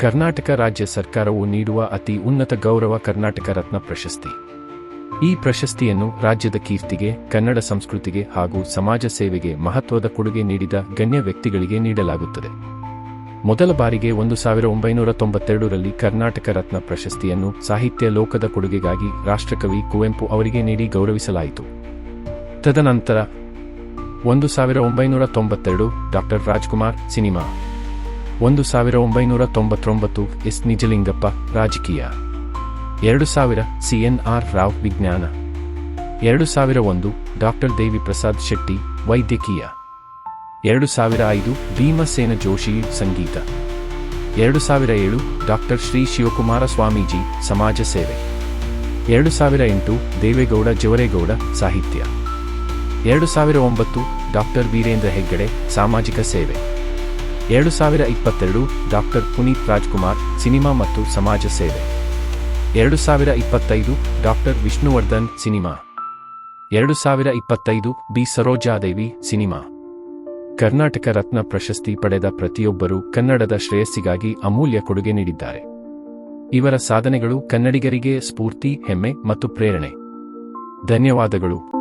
ಕರ್ನಾಟಕ ರಾಜ್ಯ ಸರ್ಕಾರವು ನೀಡುವ ಅತಿ ಉನ್ನತ ಗೌರವ ಕರ್ನಾಟಕ ರತ್ನ ಪ್ರಶಸ್ತಿ. ಈ ಪ್ರಶಸ್ತಿಯನ್ನು ರಾಜ್ಯದ ಕೀರ್ತಿಗೆ, ಕನ್ನಡ ಸಂಸ್ಕೃತಿಗೆ ಹಾಗೂ ಸಮಾಜ ಸೇವೆಗೆ ಮಹತ್ವದ ಕೊಡುಗೆ ನೀಡಿದ ಗಣ್ಯ ವ್ಯಕ್ತಿಗಳಿಗೆ ನೀಡಲಾಗುತ್ತದೆ. ಮೊದಲ ಬಾರಿಗೆ ಒಂದು ಸಾವಿರ ಒಂಬೈನೂರ ತೊಂಬತ್ತೆರಡರಲ್ಲಿ ಕರ್ನಾಟಕ ರತ್ನ ಪ್ರಶಸ್ತಿಯನ್ನು ಸಾಹಿತ್ಯ ಲೋಕದ ಕೊಡುಗೆಗಾಗಿ ರಾಷ್ಟ್ರಕವಿ ಕುವೆಂಪು ಅವರಿಗೆ ನೀಡಿ ಗೌರವಿಸಲಾಯಿತು. ತದನಂತರ ಒಂದು ಸಾವಿರ ಒಂಬೈನೂರ ತೊಂಬತ್ತೆರಡು ಡಾಕ್ಟರ್ ರಾಜ್ಕುಮಾರ್ ಸಿನಿಮಾ. ಒಂದು ಸಾವಿರ ಒಂಬೈನೂರ ತೊಂಬತ್ತೊಂಬತ್ತು ಎಸ್ ನಿಜಲಿಂಗಪ್ಪ, ರಾಜಕೀಯ. ಎರಡು ಸಾವಿರ ಸಿಎನ್ಆರ್ ರಾವ್ ವಿಜ್ಞಾನ. ಎರಡು ಸಾವಿರ ಒಂದು ಡಾಕ್ಟರ್ ದೇವಿ ಪ್ರಸಾದ್ ಶೆಟ್ಟಿ, ವೈದ್ಯಕೀಯ. ಎರಡು ಸಾವಿರ ಐದು ಭೀಮಸೇನ ಜೋಶಿ ಸಂಗೀತ. ಎರಡು ಸಾವಿರ ಏಳು ಡಾಕ್ಟರ್ ಶ್ರೀ ಶಿವಕುಮಾರ ಸ್ವಾಮೀಜಿ ಸಮಾಜ ಸೇವೆ. ಎರಡು ಸಾವಿರ ಎಂಟು ದೇವೇಗೌಡ ಜವರೇಗೌಡ ಸಾಹಿತ್ಯ. ಎರಡು ಸಾವಿರ ಒಂಬತ್ತು ಡಾಕ್ಟರ್ ವೀರೇಂದ್ರ ಹೆಗ್ಗಡೆ ಸಾಮಾಜಿಕ ಸೇವೆ. ಎರಡು ಸಾವಿರ ಇಪ್ಪತ್ತೆರಡು ಡಾಕ್ಟರ್ ಪುನೀತ್ ರಾಜ್ಕುಮಾರ್ ಸಿನಿಮಾ ಮತ್ತು ಸಮಾಜ ಸೇವೆ. ಎರಡು ಸಾವಿರ ಇಪ್ಪತ್ತೈದು ಡಾಕ್ಟರ್ ವಿಷ್ಣುವರ್ಧನ್ ಸಿನಿಮಾ. ಎರಡು ಸಾವಿರ ಇಪ್ಪತ್ತೈದು ಬಿ ಸರೋಜಾದೇವಿ ಸಿನಿಮಾ. ಕರ್ನಾಟಕ ರತ್ನ ಪ್ರಶಸ್ತಿ ಪಡೆದ ಪ್ರತಿಯೊಬ್ಬರೂ ಕನ್ನಡದ ಶ್ರೇಯಸ್ಸಿಗಾಗಿ ಅಮೂಲ್ಯ ಕೊಡುಗೆ ನೀಡಿದ್ದಾರೆ. ಇವರ ಸಾಧನೆಗಳು ಕನ್ನಡಿಗರಿಗೆ ಸ್ಫೂರ್ತಿ, ಹೆಮ್ಮೆ ಮತ್ತು ಪ್ರೇರಣೆ. ಧನ್ಯವಾದಗಳು.